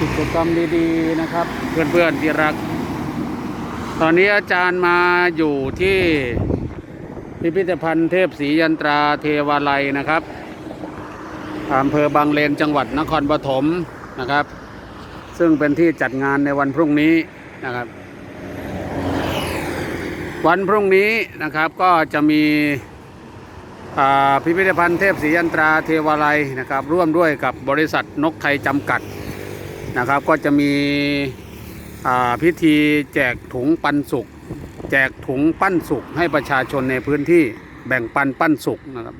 กิจกรรมดีๆนะครับ เพื่อนๆที่รัก ตอนนี้อาจารย์มาอยู่ที่พิพิธภัณฑ์เทพศรียันตราเทวาลัยนะครับอำเภอบางเลนจังหวัดนครปฐมนะครับ ซึ่งเป็นที่จัดงานในวันพรุ่งนี้นะครับ วันพรุ่งนี้นะครับก็จะมีพิพิธภัณฑ์เทพศรียันตราเทวาลัยนะครับ ร่วมด้วยกับบริษัทนกไทยจำกัด นะครับ ก็จะมีพิธีแจกถุงปันสุกแจกถุงปั้นสุกให้ประชาชนในพื้นที่แบ่งปันปั้นสุกนะครับ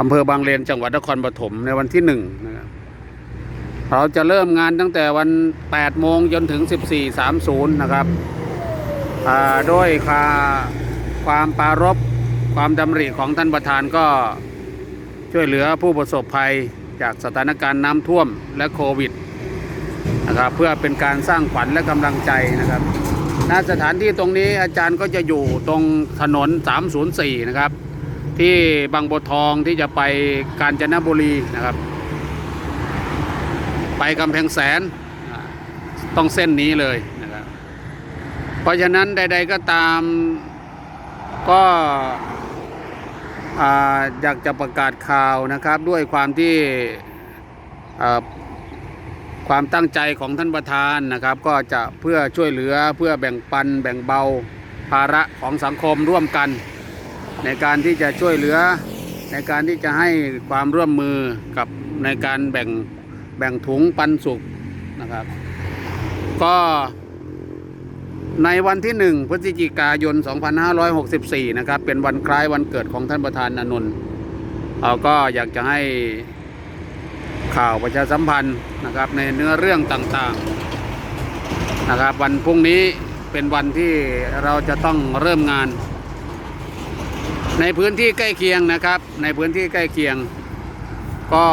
อำเภอบางเลนจังหวัดนครปฐมในวันที่หนึ่งนะครับเราจะเริ่มงานตั้งแต่วัน 8 โมงจนถึง 14.30 นะครับอ่าโดยค่าความปรารบความดำริของท่านประธานก็ช่วยเหลือผู้ประสบภัยจากสถานการณ์น้ำท่วมและโควิด นะครับเพื่อเป็นการสร้างขวัญและกำลังใจนะครับณสถานที่ตรงนี้อาจารย์ก็จะอยู่ตรงถนน 304 นะครับ ที่บางบัวทองที่จะไปกาญจนบุรีนะครับ ไปกำแพงแสนต้องเส้นนี้เลยนะครับ เพราะฉะนั้นใด ๆก็ตามก็อ่าอยากจะประกาศข่าวนะครับ ด้วยความที่อ่า ความตั้งใจของท่านประธานนะครับ ก็จะเพื่อช่วยเหลือเพื่อแบ่งปัน แบ่งเบาภาระของสังคมร่วมกัน ในการที่จะช่วยเหลือในการที่จะให้ความร่วมมือกับในการแบ่งแบ่งถุงปันสุกนะครับ ก็ในวันที่ 1 พฤศจิกายน 2564 นะครับ เป็นวันคล้ายวันเกิดของท่านประธานอานนท์เราก็อยากจะให้ ข่าวประชาสัมพันธ์นะครับในเนื้อเรื่องต่างๆนะครับวันพรุ่งนี้เป็นวันที่เราจะต้องเริ่มงาน ในพื้นที่ใกล้เคียงนะครับ ในพื้นที่ใกล้เคียง ก็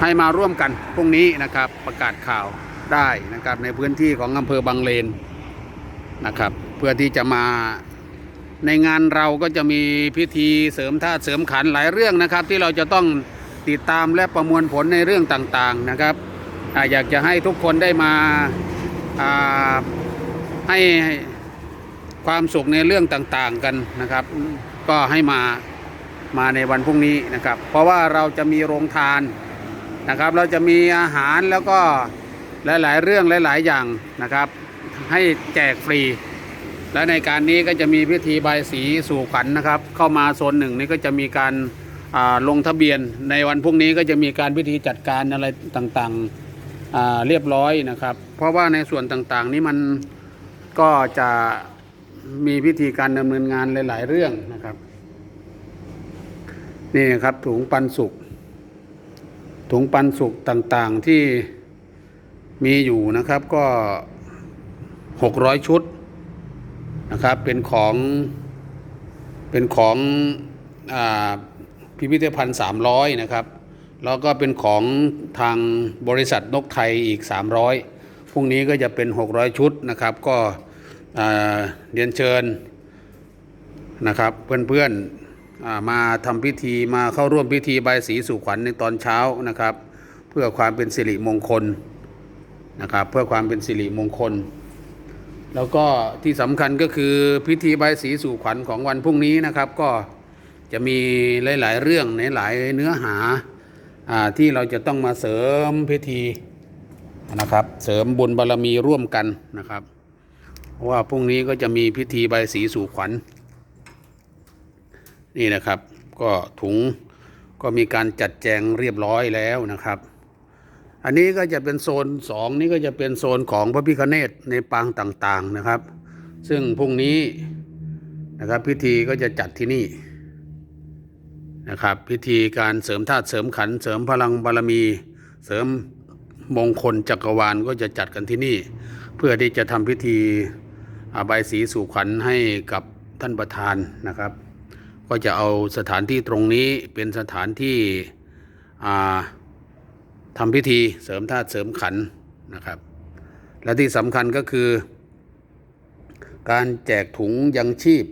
ให้มาร่วมกันพรุ่งนี้นะครับประกาศข่าวได้นะครับในพื้นที่ของอำเภอบางเลนนะครับ เพื่อที่จะมา ในงานเราก็จะมีพิธีเสริมธาตุเสริมขันหลายเรื่องนะครับ ที่เราจะต้องติดตามและประมวลผลในเรื่องต่างๆนะครับออยากจะให้ทุกคนได้มาให้ความสุขในเรื่องต่างๆกันนะครับ ก็ให้มามาในวันพรุ่งนี้นะครับ เพราะว่าเราจะมีโรงทานนะครับ เราจะมีอาหารแล้วก็หลายๆเรื่องหลาย ๆ อย่างนะครับ ให้แจกฟรี และในการนี้ก็จะมีพิธีใบสีสู่ขวัญนะครับ เข้ามาโซนหนึ่งนี้ก็จะมีการาลงทะเบียน ในวันพรุ่งนี้ก็จะมีการพิธีจัดการอะไรต่างๆเรียบร้อยนะครับ เพราะว่าในส่วนต่างๆนี้มันก็จะมีพิธีการดำเนินงานหลาย ๆ เรื่องนะครับ นี่ครับถุงปันสุกถุงปันสุกต่างๆที่มีอยู่นะครับก็ 600 ชุด นะครับเป็นของเป็นของอพิพิธภัณฑ์ 300 นะครับ แล้วก็เป็นของทางบริษัทนกไทยอีก 300 พรุ่งนี้ก็จะเป็น 600 ชุดนะครับ ก็เรียนเชิญนะครับเพื่อนๆมาทำพิธีมาเข้าร่วมพิธีใบสีสู่ขวัญในตอนเช้านะครับ เพื่อความเป็นสิริมงคลนะครับ เพื่อความเป็นสิริมงคล แล้วก็ที่สำคัญก็คือพิธีใบสีสู่ขวัญของวันพรุ่งนี้นะครับ ก็จะมีหลาย ๆ เรื่องในหลายเนื้อหาอที่เราจะต้องมาเสริมพิธีนะครับ เสริมบุญบารรมีร่วมกันนะครับเพราะว่าพรุ่งนี้ก็จะมีพิธีใบสีสู่ขวัญนี่นะครับ ก็ถุงก็มีการจัดแจงเรียบร้อยแล้วนะครับ อันนี้ก็จะเป็นโซนสองนี่ก็จะเป็นโซนของพระพิคเนตในปางต่างๆนะครับ ซึ่งพรุ่งนี้นะครับพิธีก็จะจัดที่นี่นะครับพิธีการเสริมธาตุเสริมขันเสริมพลังบารมี เสริมมงคลจักรวาลก็จะจัดกันที่นี่ เพื่อที่จะทำพิธีอาบายสีสู่ขวัญให้กับท่านประธานนะครับ ก็จะเอาสถานที่ตรงนี้เป็นสถานที่อ่า ทำพิธีเสริมธาตุเสริมขันนะครับ และที่สำคัญก็คือ การแจกถุงยังชีพ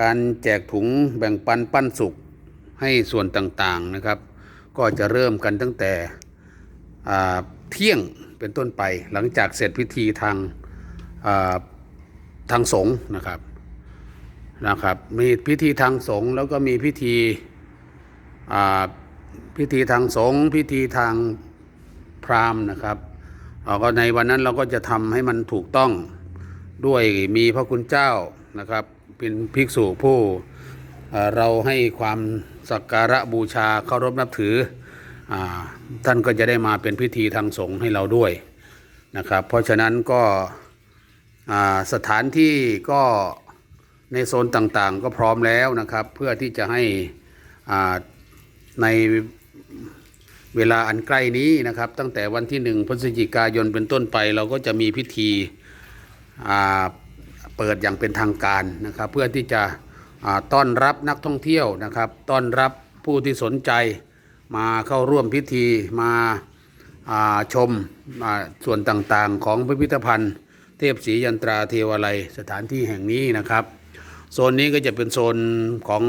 การแจกถุงแบ่งปันปั้นสุขให้ส่วนต่างๆนะครับ ก็จะเริ่มกันตั้งแต่เที่ยงเป็นต้นไปหลังจากเสร็จพิธีทางาทางสงฆ์นะครับนะครับ มีพิธีทางสงฆ์แล้วก็มีพิธีอ่า พิธีทางสงฆ์พิธีทางพราหมณ์นะครับเราก็ในวันนั้นเราก็จะทำให้มันถูกต้องด้วยมีพระคุณเจ้านะครับ เป็นภิกษุผู้เราให้ความสักการะบูชาเคารพนับถืออท่านก็จะได้มาเป็นพิธีทางสงฆ์ให้เราด้วยนะครับ เพราะฉะนั้นก็สถานที่ก็ในโซนต่างๆ ก็พร้อมแล้วนะครับ เพื่อที่จะให้อ่า ในเวลาอันใกล้นี้นะครับ ตั้งแต่วันที่หนึ่งพฤศจิกายนเป็นต้นไป เราก็จะมีพิธีเปิดอย่างเป็นทางการนะครับ เพื่อที่จะต้อนรับนักท่องเที่ยวนะครับ ต้อนรับผู้ที่สนใจมาเข้าร่วมพิธีมาาชมส่วนต่างๆ ของพิพิธภัณฑ์ เทพศรียันตราเทวาลัยสถานที่แห่งนี้นะครับ โซนนี้ก็จะเป็นโซนของ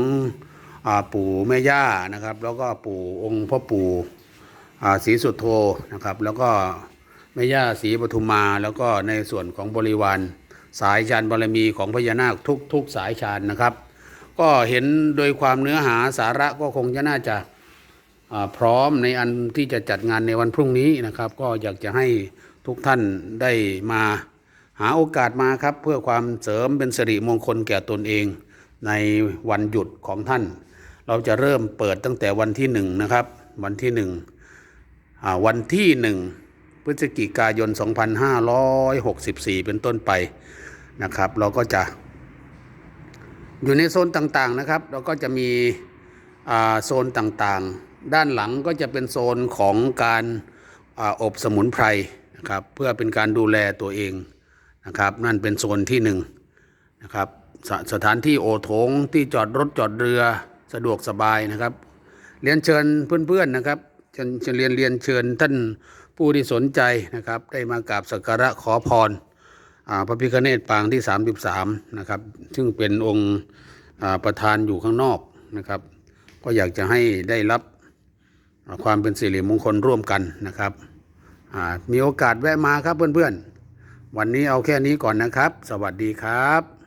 ปู่แม่ย่านะครับ แล้วก็ปู่องค์พ่อปู่ศรีสุดโธนะครับ แล้วก็แม่ย่าศรีปทุมมา แล้วก็ในส่วนของบริวารสายชานบารมีของพญานาคทุกทุกสายชานนะครับ ก็เห็นโดยความเนื้อหาสาระก็คงจะน่าจะพร้อมในอันที่จะจัดงานในวันพรุ่งนี้นะครับ ก็อยากจะให้ทุกท่านได้มาหาโอกาสมาครับ เพื่อความเสริมเป็นสิริมงคลแก่ตนเอง ในวันหยุดของท่าน เราจะเริ่มเปิดตั้งแต่วันที่หนึ่งนะครับ วันที่หนึ่งวันที่หนึ่งพฤศจิกายน 2564 เป็นต้นไปนะครับ เราก็จะ อยู่ในโซนต่างๆนะครับ เราก็จะมีโซนต่างๆ ด้านหลังก็จะเป็นโซนของการอาอบสมุนไพรนะครับ เพื่อเป็นการดูแลตัวเองนะครับ นั่นเป็นโซนที่หนึ่งนะครับสสถานที่โอโถงที่จอดรถจอดเรือ สะดวกสบายนะครับ เรียนเชิญเพื่อนๆนะครับเชิญเรียนเรียนเชิญท่านผู้ที่สนใจนะครับ ได้มากราบสักการะขอพรอพระพิฆเนศปางที่ 33นะครับซึ่งเป็นองค์ประธานอยู่ข้างนอกนะครับ ก็อยากจะให้ได้รับความเป็นสิริมงคลร่วมกันนะครับมีโอกาสแวะมาครับเพื่อนๆ วันนี้เอาแค่นี้ก่อนนะครับ สวัสดีครับ